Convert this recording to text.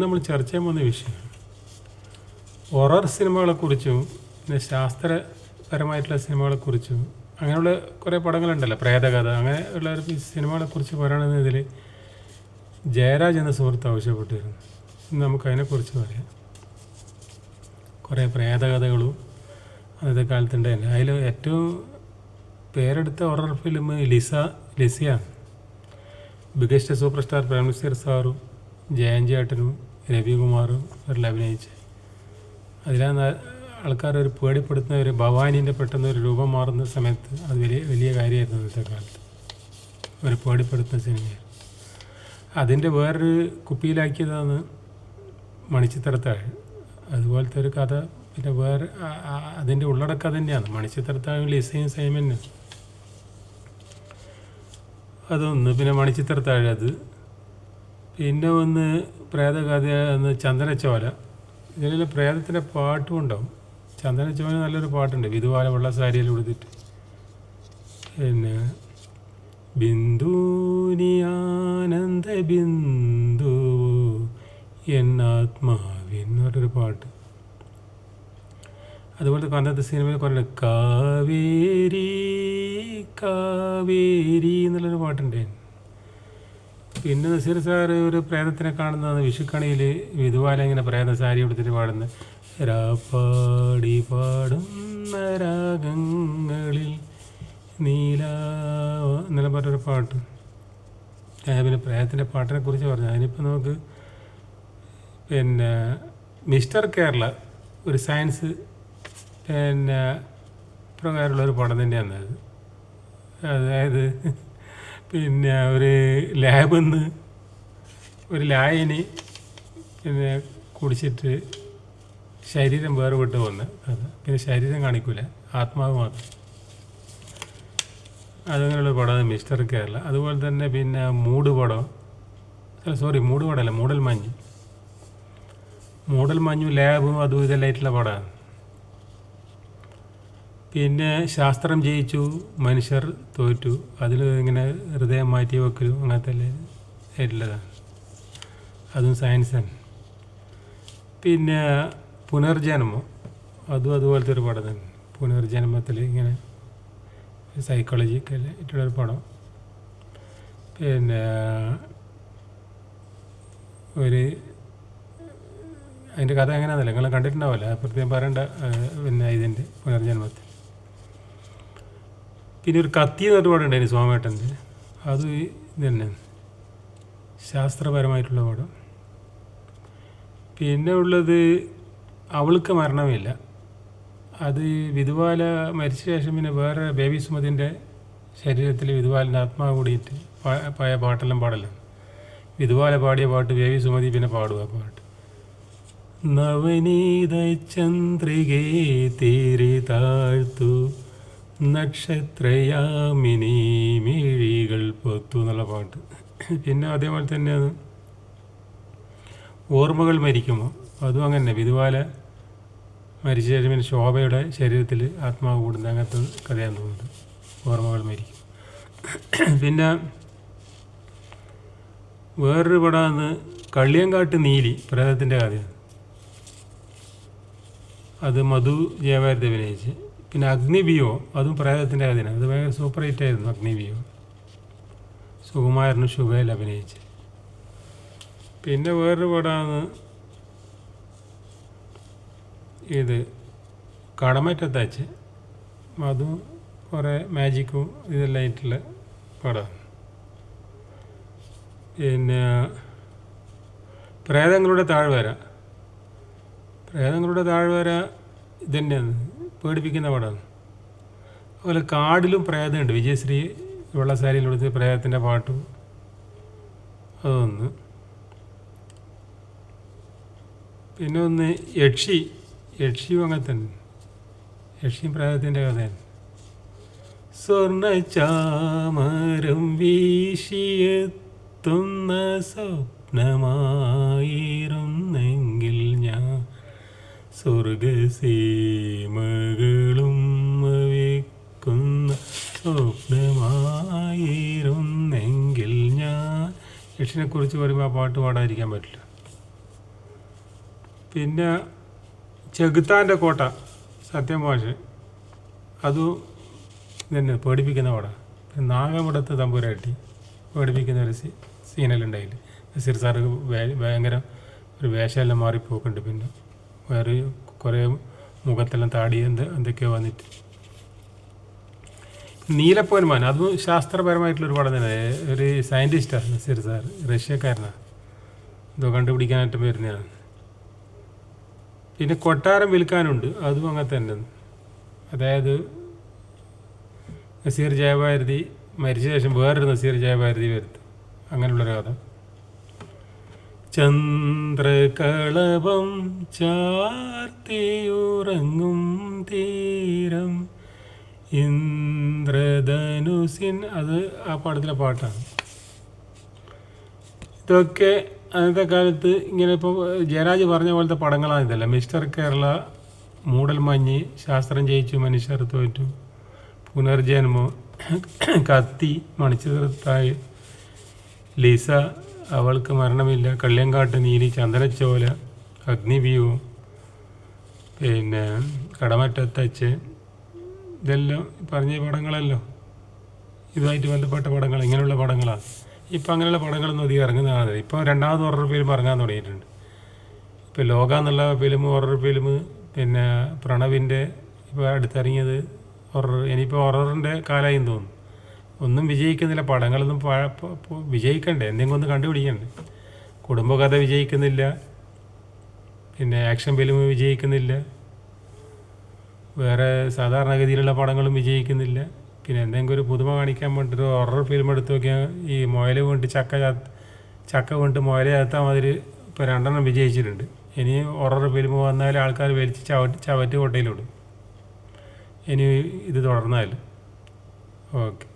നമ്മൾ ചർച്ച ചെയ്യാൻ പോകുന്ന വിഷയം. ഹൊറർ സിനിമകളെക്കുറിച്ചും പിന്നെ ശാസ്ത്രപരമായിട്ടുള്ള സിനിമകളെക്കുറിച്ചും അങ്ങനെയുള്ള കുറേ പടങ്ങളുണ്ടല്ലോ പ്രേതകഥ അങ്ങനെയുള്ള കുറിച്ച് സിനിമകളെക്കുറിച്ച് പറയണമെന്നതിൽ ജയരാജ് എന്ന സുഹൃത്ത് ആവശ്യപ്പെട്ടിരുന്നു. ഇന്ന് നമുക്ക് അതിനെക്കുറിച്ച് പറയാം. കുറേ പ്രേതകഥകളും അന്നത്തെ കാലത്തുണ്ടായിരുന്നു അതിൽ ഏറ്റവും പേരെടുത്ത ഹൊറർ ഫിലിം ലിസ ലിസിയാണ്. ബിഗസ്റ്റ് സൂപ്പർ സ്റ്റാർ പ്രേംനസീർ സാറും ജയൻ ചേട്ടനും രവികുമാറും അവരിൽ അഭിനയിച്ച് അതിലാണ് ആൾക്കാർ ഒരു പേടിപ്പെടുത്തുന്ന ഒരു ഭവാനീന്റെ പെട്ടെന്ന് ഒരു രൂപം മാറുന്ന സമയത്ത് അത് വലിയ വലിയ കാര്യമായിരുന്നു ഇന്നത്തെ കാലത്ത്. ഒരു പേടിപ്പെടുത്തുന്ന സിനിമ അതിന്റെ വേറൊരു കുപ്പിയിലാക്കിയതാണ് മണിച്ചിത്രത്താഴ്. അതുപോലത്തെ ഒരു കഥ പിന്നെ വേറെ അതിന്റെ ഉള്ളടക്കം തന്നെയാണ്. മണിച്ചിത്രത്താഴിൽ ലിസയും സൈമനും. അതൊന്ന് പിന്നെ മണിച്ചിത്രത്താഴ് അത്. പിന്നെ ഒന്ന് പ്രേതകഥ എന്ന് ചന്ദനച്ചോല. ഇതിൽ പ്രേതത്തിന്റെ പാട്ടും ഉണ്ടാവും. ചന്ദനച്ചോല നല്ലൊരു പാട്ടുണ്ട്. വിധുവാല വെള്ള സാരിയിൽ ഉടുത്തിട്ട്. പിന്നെ ബിന്ദുനിയാനന്ദ ബിന്ദു എന്നാത്മാവിൻ എന്ന് പറഞ്ഞൊരു പാട്ട്. അതുപോലെ അന്നത്തെ സിനിമയിൽ കുറേ കാവേരി കാവേരി എന്നുള്ളൊരു പാട്ടുണ്ടായിരുന്നു പിന്നെ നസീർ സാർ ഒരു പ്രേതത്തിനെ കാണുന്നതാണ് വിഷുക്കണിയിൽ വിധുവാല ഇങ്ങനെ പ്രേത സാരി എടുത്തിട്ട് പാടുന്ന രാപ്പാടി പാടുന്ന രാഗങ്ങളിൽ നീല എന്നെല്ലാം പറഞ്ഞൊരു പാട്ട്. പിന്നെ പ്രേതത്തിന്റെ പാട്ടിനെ കുറിച്ച് പറഞ്ഞു. അതിനിപ്പോൾ നമുക്ക് പിന്നെ മിസ്റ്റർ കേരള ഒരു സയൻസ് പിന്നെ പ്രകാരമുള്ള ഒരു തന്നെയാണ് അത്. അതായത് പിന്നെ ഒരു ലാബിൽ നിന്ന് ഒരു ലായനി പിന്നെ കുടിച്ചിട്ട് ശരീരം വേറെ വിട്ട് വന്ന്. പിന്നെ ശരീരം കാണിക്കൂല ആത്മാവ് മാത്രം. അതങ്ങനെയുള്ള പടം മിസ്റ്റർ കേരള. അതുപോലെ തന്നെ പിന്നെ മൂട് പടം. സോറി മൂട് പടമല്ല മൂടൽ മഞ്ഞ് മൂടൽ മഞ്ഞു ലാബും അതും ഇതെല്ലാം ആയിട്ടുള്ള പടമാണ്. പിന്നെ ശാസ്ത്രം ജയിച്ചു മനുഷ്യർ തോറ്റു. അതിൽ ഇങ്ങനെ ഹൃദയം മാറ്റി വെക്കലും അങ്ങനത്തെ ആയിട്ടുള്ളതാണ് അതും സയൻസാണ് പിന്നെ പുനർജന്മം അതും അതുപോലത്തെ ഒരു പടം തന്നെ. പുനർജന്മത്തിൽ ഇങ്ങനെ സൈക്കോളജിക്കൽ ആയിട്ടുള്ളൊരു പടം. പിന്നെ ഒരു അതിന്റെ കഥ എങ്ങനെയാണെന്നല്ലേ നിങ്ങൾ കണ്ടിട്ടുണ്ടാവില്ല പ്രത്യേകം പറയേണ്ട പിന്നെ ഇതിന്റെ പുനർജന്മത്തിൽ. പിന്നെ ഒരു കത്തി എന്നൊരു പാടുണ്ടായിരുന്നു സ്വാമേട്ടന്റെ അത് ഇത് തന്നെ ശാസ്ത്രപരമായിട്ടുള്ള പാഠം പിന്നെ ഉള്ളത് അവൾക്ക് മരണമില്ല. അത് വിധുവാല മരിച്ച ശേഷം പിന്നെ വേറെ ബേബി സുമതിന്റെ ശരീരത്തിൽ വിധുവാലിന്റെ ആത്മാവ് കൂടിയിട്ട് പഴയ പാട്ടെല്ലാം പാടല്ല വിധുവാല പാടിയ പാട്ട് ബേബി സുമതി പിന്നെ പാടുക പാട്ട്. നവനീത ചന്ദ്രികേ തീരി താഴ്ത്തു. നക്ഷത്രയാമിനി മിഴികൾ പൊത്തു എന്നുള്ള പാട്ട്. പിന്നെ അതേപോലെ തന്നെയാണ് ഓർമ്മകൾ മരിക്കുമോ? അതും അങ്ങനെ. വിധുവാല മരിച്ച ശേഷം പിന്നെ ശോഭയുടെ ശരീരത്തിൽ ആത്മാവ് കൂടുന്ന അങ്ങനത്തെ കഥയാന്ന് തോന്നുന്നത്. ഓർമ്മകൾ മരിക്കും. പിന്നെ വേറൊരു പടമാണ് കള്ളിയങ്കാട്ട് നീലി പ്രേതത്തിന്റെ കഥയാണ്. അത് മധു ജയവാരത്തെ അഭിനയിച്ച്. പിന്നെ അഗ്നിബിയോ അതും പ്രേതത്തിന്റെ കഥയാണ് അത് ഭയങ്കര സൂപ്പർ ഹിറ്റ് ആയിരുന്നു അഗ്നിബിയോ സുകുമാരനും ശുഭയിൽ അഭിനയിച്ച്. പിന്നെ വേറൊരു പടമാണ് ഇത് കടമറ്റത്താച്ച്. അതും കുറേ മാജിക്കും ഇതെല്ലാം ആയിട്ടുള്ള പടമാണ് പിന്നെ പ്രേതങ്ങളുടെ താഴ്വര. പ്രേതങ്ങളുടെ താഴ്വര ഇതന്നെയാണ് പേടിപ്പിക്കുന്ന പടമാണ് അതുപോലെ കാടിലും പ്രേതമുണ്ട്. വിജയശ്രീ വെള്ളസാരിയിൽ കൊടുത്ത് പ്രേതത്തിന്റെ പാട്ടും അതൊന്ന്. പിന്നെ ഒന്ന് യക്ഷി. യക്ഷിയും അങ്ങനെ തന്നെ. യക്ഷിയും പ്രേതത്തിന്റെ കഥയാണ്. സ്വർണ ചാമരം വീശിയെത്തുന്ന സ്വപ്നമായിരുന്നെങ്കിൽ സ്വർഗസീമകളും വയ്ക്കുന്ന സ്വപ്നമായിരുന്നെങ്കിൽ ഞാൻ യക്ഷിനെ കുറിച്ച് പറയുമ്പോൾ ആ പാട്ട് പാടാതിരിക്കാൻ പറ്റില്ല. പിന്നെ ചെകുത്താന്റെ കോട്ട സത്യം ഭാഷ അതും തന്നെ പേടിപ്പിക്കുന്ന പടം. പിന്നെ നാഗമടത്ത് തമ്പുരാട്ടി പേടിപ്പിക്കുന്ന ഒരു സീ സീനെല്ലാം നസീർ സാറ് ഭയ- ഭയങ്കര ഒരു വേഷമെല്ലാം മാറിപ്പോക്കുന്നുണ്ട് പിന്നെ. വേറെ കുറേ മുഖത്തെല്ലാം താടി എന്ത് എന്തൊക്കെയോ വന്നിട്ട്. നീലപ്പോന്മാൻ അതും ശാസ്ത്രപരമായിട്ടുള്ള ഒരു തന്നെ. ഒരു സയന്റിസ്റ്റാണ് നസീർ സാർ റഷ്യക്കാരനാണ് എന്തോ കണ്ടുപിടിക്കാനായിട്ട് വരുന്നതാണ് പിന്നെ കൊട്ടാരം വിൽക്കാനുണ്ട് അതും അങ്ങനെ തന്നെ. അതായത് നസീർ ജയഭാരതി മരിച്ച ശേഷം വേറൊരു നസീർ ജയഭാരതി വരുത്തും അങ്ങനെയുള്ളൊരു കഥ ചന്ദ്രകളഭം ചാർത്തിയുറങ്ങും തീരം. ഇന്ദ്രധനുസിൻ അത് ആ പാടത്തിലെ പാട്ടാണ്. ഇതൊക്കെ അന്നത്തെ കാലത്ത് ഇങ്ങനെ ഇപ്പോൾ ജയരാജ് പറഞ്ഞ പോലത്തെ പടങ്ങളാണ് ഇതല്ല. മിസ്റ്റർ കേരള മൂടൽമഞ്ഞ് ശാസ്ത്രം ജയിച്ചു മനുഷ്യർ തോറ്റു പുനർജന്മം കത്തി മണിച്ചിത്രത്തായി ലിസ അവൾക്ക് മരണമില്ല. കള്ളിയങ്കാട്ട് നീലി ചന്ദനച്ചോല അഗ്നിവ്യൂ പിന്നെ കടമറ്റത്തച്ച്. ഇതെല്ലാം പറഞ്ഞ പടങ്ങളല്ലോ. ഇതുമായിട്ട് ബന്ധപ്പെട്ട പടങ്ങൾ ഇങ്ങനെയുള്ള പടങ്ങളാണ് ഇപ്പം അങ്ങനെയുള്ള പടങ്ങളൊന്നും അധികം ഇറങ്ങുന്നതാണ് ഇപ്പോൾ രണ്ടാമത് ഹൊറർ ഫിലിം ഇറങ്ങാൻ തുടങ്ങിയിട്ടുണ്ട്. ഇപ്പോൾ ലോക എന്നുള്ള ഫിലിം ഹൊറർ ഫിലിം പിന്നെ പ്രണവിന്റെ ഇപ്പോൾ അടുത്തിറങ്ങിയത് ഹൊറർ ഇനിയിപ്പോൾ ഹൊററിന്റെ കാലമായി തോന്നുന്നു. ഒന്നും വിജയിക്കുന്നില്ല പടങ്ങളൊന്നും വിജയിക്കണ്ടേ? എന്തെങ്കിലും ഒന്ന് കണ്ടുപിടിക്കണ്ടേ? കുടുംബകഥ വിജയിക്കുന്നില്ല. പിന്നെ ആക്ഷൻ ഫിലിം വിജയിക്കുന്നില്ല. വേറെ സാധാരണഗതിയിലുള്ള പടങ്ങളും വിജയിക്കുന്നില്ല. പിന്നെ എന്തെങ്കിലും ഒരു പുതുമ കാണിക്കാൻ വേണ്ടിയിട്ട് ഹൊറർ ഫിലിം എടുത്ത് നോക്കിയാൽ ഈ മുയൽ കൊണ്ട് ചക്ക ചക്ക കൊണ്ട് മുയല ചേർത്താൽ മാതിരി ഇപ്പോൾ രണ്ടെണ്ണം വിജയിച്ചിട്ടുണ്ട്. ഇനി ഹൊറർ ഫിലിം വന്നാൽ ആൾക്കാർ വലിച്ച് ചവറ്റ് ചവറ്റ് കൊട്ടയിലിടും. ഇനി ഇത് തുടർന്നാൽ ഓക്കെ